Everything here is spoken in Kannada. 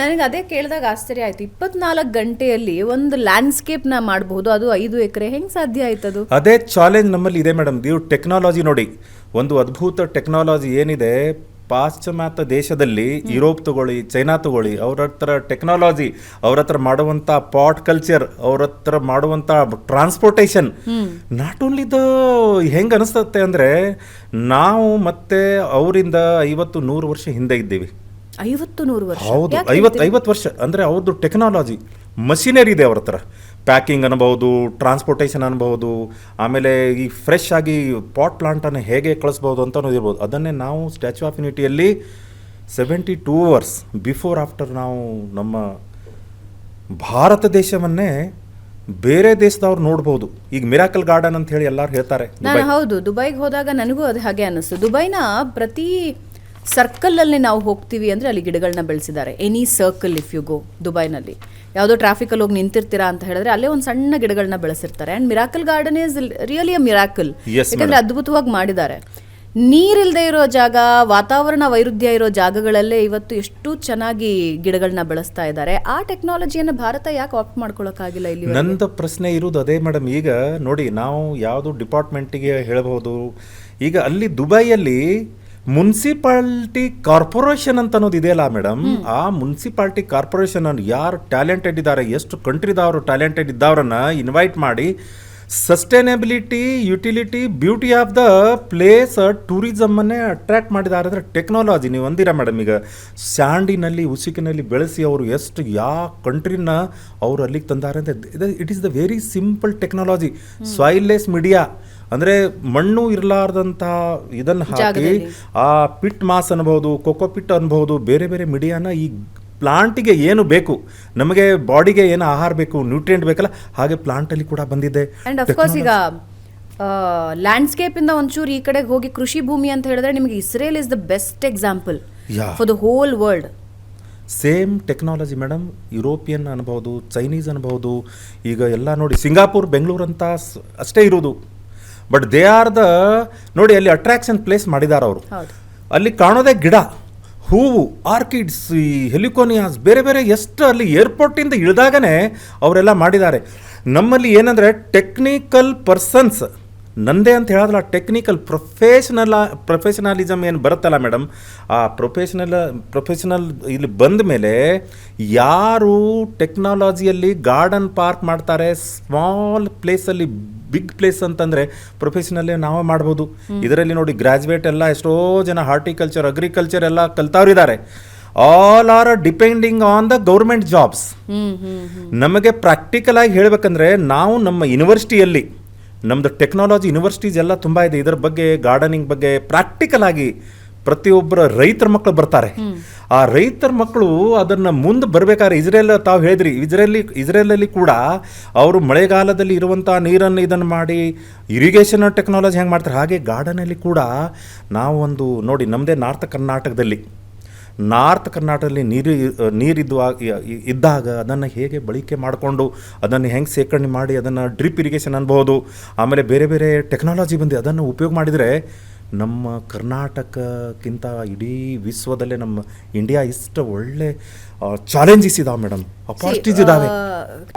ನನಗೆ ಅದೇ ಕೇಳಿದಾಗ ಆಶ್ಚರ್ಯ ಆಯ್ತು. ಇಪ್ಪತ್ನಾಲ್ಕು ಗಂಟೆಯಲ್ಲಿ ಒಂದು ಲ್ಯಾಂಡ್ಸ್ಕೇಪ್ನ ಮಾಡಬಹುದು ಅದು ಐದು ಎಕರೆ ಹೆಂಗ್ ಸಾಧ್ಯ ಆಯ್ತದು ಅದೇ? ಚಾಲೆಂಜ್ ನಮ್ಮಲ್ಲಿ ಇದೆ ಮೇಡಮ್. ನೀವು ಟೆಕ್ನಾಲಜಿ ನೋಡಿ. ಒಂದು ಅದ್ಭುತ ಟೆಕ್ನಾಲಜಿ ಏನಿದೆ ಪಾಶ್ಚಿಮಾತ್ಯ ದೇಶದಲ್ಲಿ ಯುರೋಪ್ ತಗೊಳ್ಳಿ ಚೈನಾ ತಗೊಳ್ಳಿ ಅವ್ರ ಹತ್ರ ಟೆಕ್ನಾಲಜಿ ಅವ್ರ ಹತ್ರ ಮಾಡುವಂಥ ಪಾಟ್ ಕಲ್ಚರ್ ಅವ್ರ ಹತ್ರ ಮಾಡುವಂಥ ಟ್ರಾನ್ಸ್ಪೋರ್ಟೇಷನ್. ನಾಟ್ ಓನ್ಲಿ ದ ಹೆಂಗೆ ಅನಿಸ್ತತ್ತೆ ಅಂದರೆ ನಾವು ಮತ್ತೆ ಅವರಿಂದ ಐವತ್ತು ನೂರು ವರ್ಷ ಹಿಂದೆ ಇದ್ದೀವಿ. ಐವತ್ತು ನೂರು ವರ್ಷ. ಹೌದು ಐವತ್ತು ಐವತ್ತು ವರ್ಷ. ಅಂದರೆ ಅವ್ರದ್ದು ಟೆಕ್ನಾಲಜಿ ಮಷಿನರಿ ಇದೆ ಅವ್ರ ಹತ್ರ. ಪ್ಯಾಕಿಂಗ್ ಅನ್ಬೋದು ಟ್ರಾನ್ಸ್ಪೋರ್ಟೇಷನ್ ಅನ್ಬೋದು ಆಮೇಲೆ ಈ ಫ್ರೆಶ್ ಆಗಿ ಪಾಟ್ ಪ್ಲಾಂಟನ್ನು ಹೇಗೆ ಕಳಿಸ್ಬೋದು ಅಂತ ಇರ್ಬೋದು. ಅದನ್ನೇ ನಾವು statue of ಯುನಿಟಿಯಲ್ಲಿ seventy two hours before after ನಾವು ನಮ್ಮ ಭಾರತ ದೇಶವನ್ನೇ ಬೇರೆ ದೇಶದವ್ರು ನೋಡ್ಬೋದು. ಈಗ ಮಿರಾಕಲ್ ಗಾರ್ಡನ್ ಅಂತ ಹೇಳಿ ಎಲ್ಲರೂ ಹೇಳ್ತಾರೆ ನಾನು ಹೌದು ದುಬೈಗೆ ಹೋದಾಗ ನನಗೂ ಅದು ಹಾಗೆ ಅನಿಸ್ತು. ದುಬೈನ ಪ್ರತಿ ಸರ್ಕಲ್ ಅಲ್ಲಿ ನಾವು ಹೋಗ್ತೀವಿ ಅಂದ್ರೆ ಅಲ್ಲಿ ಗಿಡಗಳನ್ನ ಬೆಳೆಸಿದ್ದಾರೆ. Any circle if you go ದುಬೈನಲ್ಲಿ. ಯಾವುದೋ ಟ್ರಾಫಿಕಲ್ಲಿ ಹೋಗಿ ನಿಂತಿರ್ತೀರಾ ಅಂತ ಹೇಳಿದ್ರೆ ಅಲ್ಲೇ ಒಂದು ಸಣ್ಣ ಗಿಡಗಳನ್ನ ಬೆಳೆಸಿರ್ತಾರೆ. And miracle garden is really a miracle ಯಾಕಂದರೆ ಅದ್ಭುತವಾಗಿ ಮಾಡಿದ್ದಾರೆ. ನೀರಿಲ್ಲದೆ ಇರೋ ಜಾಗ ವಾತಾವರಣ ವೈರುಧ್ಯ ಇರೋ ಜಾಗಗಳಲ್ಲೇ ಇವತ್ತು ಎಷ್ಟು ಚೆನ್ನಾಗಿ ಗಿಡಗಳನ್ನ ಬೆಳೆಸ್ತಾ ಇದ್ದಾರೆ. ಆ ಟೆಕ್ನಾಲಜಿಯನ್ನು ಭಾರತ ಯಾಕೆ ಆಪ್ಟ್ ಮಾಡ್ಕೊಳಕ್ಕಾಗಿಲ್ಲ ಇಲ್ಲಿ ನಂದ ಪ್ರಶ್ನೆ ಇರೋದು ಅದೇ ಮೇಡಮ್ ಈಗ ನೋಡಿ ನಾವು ಯಾವುದು ಡಿಪಾರ್ಟ್ಮೆಂಟಿಗೆ ಹೇಳಬಹುದು ಈಗ ಅಲ್ಲಿ ದುಬೈಯಲ್ಲಿ ಮುನ್ಸಿಪಾಲ್ಟಿ ಕಾರ್ಪೊರೇಷನ್ ಅಂತ ಅನ್ನೋದು ಇದೆಯಲ್ಲ ಮೇಡಮ್? ಆ ಮುನ್ಸಿಪಾಲ್ಟಿ ಕಾರ್ಪೊರೇಷನ್ ಯಾರು ಟ್ಯಾಲೆಂಟೆಡ್ ಇದ್ದಾರೆ ಎಷ್ಟು ಕಂಟ್ರಿದವರು ಟ್ಯಾಲೆಂಟೆಡ್ ಇದ್ದವರನ್ನ ಇನ್ವೈಟ್ ಮಾಡಿ sustainability utility beauty of the place ಟೂರಿಸಮನ್ನೇ attract ಮಾಡಿದ್ದಾರೆ ಅಂದರೆ ಟೆಕ್ನಾಲಜಿ ನೀವು ಅಂದಿರ ಮೇಡಮ್ ಈಗ ಸ್ಯಾಂಡಿನಲ್ಲಿ ಉಸುಕಿನಲ್ಲಿ ಬೆಳೆಸಿ ಅವರು ಎಷ್ಟು ಯಾವ ಕಂಟ್ರಿನ ಅವರು ಅಲ್ಲಿಗೆ ತಂದಾರೆ ಅಂತ it is the very simple technology soilless media ಅಂದರೆ ಮಣ್ಣು ಇರಲಾರ್ದಂಥ ಇದನ್ನು ಹಾಕಿ ಆ ಪಿಟ್ ಮಾಸ್ ಅನ್ಬೋದು ಕೊಕೋ ಪಿಟ್ ಅನ್ಬೋದು ಬೇರೆ ಬೇರೆ ಮೀಡಿಯಾನ ಈ ಪ್ಲಾಂಟಿಗೆ ಏನು ಬೇಕು? ನಮಗೆ ಬಾಡಿಗೆ ಏನು ಆಹಾರ ಬೇಕು ನ್ಯೂಟ್ರಿಯೆಂಟ್ ಬೇಕಲ್ಲ ಹಾಗೆ ಪ್ಲಾಂಟಲ್ಲಿ ಕೂಡ ಬಂದಿದೆ. ಅಂಡ್ ಅಫ್ಕೋರ್ಸ್ ಈಗ ಲ್ಯಾಂಡ್ಸ್ಕೇಪ್ ಇಂದ ಒಂಚೂರು ಈ ಕಡೆಗೆ ಹೋಗಿ ಕೃಷಿ ಭೂಮಿ ಅಂತ ಹೇಳಿದ್ರೆ ನಿಮಗೆ Israel is the best example. For the whole world same technology madam European ಅನ್ಬೋದು ಚೈನೀಸ್ ಅನ್ಬೋದು ಈಗ ಎಲ್ಲ ನೋಡಿ ಸಿಂಗಾಪುರ್ ಬೆಂಗಳೂರು ಅಂತ ಅಷ್ಟೇ ಇರೋದು. ಬಟ್ ದೇ ಆರ್ ದ ನೋಡಿ ಅಲ್ಲಿ ಅಟ್ರಾಕ್ಷನ್ ಪ್ಲೇಸ್ ಮಾಡಿದ್ದಾರೆ ಅವರು ಅಲ್ಲಿ ಕಾಣೋದೇ ಗಿಡ. ಹೂವು ಆರ್ಕಿಡ್ಸ್ ಈ ಹೆಲಿಕೋನಿಯಾಸ್ ಬೇರೆ ಬೇರೆ ಎಷ್ಟು ಅಲ್ಲಿ ಏರ್ಪೋರ್ಟಿಂದ ಇಳಿದಾಗನೇ ಅವರೆಲ್ಲ ಮಾಡಿದ್ದಾರೆ. ನಮ್ಮಲ್ಲಿ ಏನಂದರೆ ಟೆಕ್ನಿಕಲ್ ಪರ್ಸನ್ಸ್ ನಂದೇ ಅಂತ ಹೇಳಿದ್ರೆ ಟೆಕ್ನಿಕಲ್ ಪ್ರೊಫೆಷನಲ್ ಪ್ರೊಫೆಷನಲಿಸಮ್ ಏನು ಬರುತ್ತಲ್ಲ ಮೇಡಮ್ ಆ ಪ್ರೊಫೆಷನಲ್ ಪ್ರೊಫೆಷನಲ್ ಇಲ್ಲಿ ಬಂದ ಮೇಲೆ ಯಾರು ಟೆಕ್ನಾಲಜಿಯಲ್ಲಿ ಗಾರ್ಡನ್ ಪಾರ್ಕ್ ಮಾಡ್ತಾರೆ ಸ್ಮಾಲ್ ಪ್ಲೇಸಲ್ಲಿ ಬಿಗ್ ಪ್ಲೇಸ್ ಅಂತಂದರೆ ಪ್ರೊಫೆಷನಲ್ಲೇ ನಾವೇ ಮಾಡ್ಬೋದು. ಇದರಲ್ಲಿ ನೋಡಿ ಗ್ರಾಜುಯೇಟ್ ಎಲ್ಲ ಎಷ್ಟೋ ಜನ ಹಾರ್ಟಿಕಲ್ಚರ್ ಅಗ್ರಿಕಲ್ಚರ್ ಎಲ್ಲ ಕಲ್ತವ್ರಿದ್ದಾರೆ. All are depending on the government jobs ನಮಗೆ ಪ್ರಾಕ್ಟಿಕಲ್ ಆಗಿ ಹೇಳಬೇಕಂದ್ರೆ ನಾವು ನಮ್ಮ ಯೂನಿವರ್ಸಿಟಿಯಲ್ಲಿ ನಮ್ಮದು ಟೆಕ್ನಾಲಜಿ ಯೂನಿವರ್ಸಿಟೀಸ್ ಎಲ್ಲ ತುಂಬ ಇದೆ. ಇದರ ಬಗ್ಗೆ ಗಾರ್ಡನಿಂಗ್ ಬಗ್ಗೆ ಪ್ರಾಕ್ಟಿಕಲ್ ಆಗಿ ಪ್ರತಿಯೊಬ್ಬರ ರೈತರ ಮಕ್ಕಳು ಬರ್ತಾರೆ. ಆ ರೈತರ ಮಕ್ಕಳು ಅದನ್ನು ಮುಂದೆ ಬರಬೇಕಾದ್ರೆ ಇಸ್ರೇಲ್ ತಾವು ಹೇಳಿದ್ರಿ ಇಸ್ರೇಲಿ ಇಸ್ರೇಲಲ್ಲಿ ಕೂಡ ಅವರು ಮಳೆಗಾಲದಲ್ಲಿ ಇರುವಂಥ ನೀರನ್ನು ಇದನ್ನು ಮಾಡಿ ಇರಿಗೇಷನ್ ಟೆಕ್ನಾಲಜಿ ಹೆಂಗೆ ಮಾಡ್ತಾರೆ ಹಾಗೆ ಗಾರ್ಡನಲ್ಲಿ ಕೂಡ ನಾವು ಒಂದು ನೋಡಿ ನಮ್ಮದೇ ನಾರ್ತ್ ಕರ್ನಾಟಕದಲ್ಲಿ ನಾರ್ತ್ ಕರ್ನಾಟಕದಲ್ಲಿ ನೀರು ನೀರಿದ್ದು ಇದ್ದಾಗ ಅದನ್ನು ಹೇಗೆ ಬಳಕೆ ಮಾಡಿಕೊಂಡು ಅದನ್ನು ಹೆಂಗೆ ಶೇಖರಣೆ ಮಾಡಿ ಅದನ್ನು ಡ್ರಿಪ್ ಇರಿಗೇಷನ್ ಅನ್ಬೋದು ಆಮೇಲೆ ಬೇರೆ ಬೇರೆ ಟೆಕ್ನಾಲಜಿ ಬಂದು ಅದನ್ನು ಉಪಯೋಗ ಮಾಡಿದರೆ ನಮ್ಮ ಕರ್ನಾಟಕಕ್ಕಿಂತ ಇಡೀ ವಿಶ್ವದಲ್ಲೇ ನಮ್ಮ ಇಂಡಿಯಾ ಇಷ್ಟು ಒಳ್ಳೆ ಚಾಲೆಂಜಸ್ ಇದಾವೆ ಮೇಡಮ್. ಅಪಾರ್ಚುನಿಟೀಸ್ ಇದ್ದಾವೆ ಆ,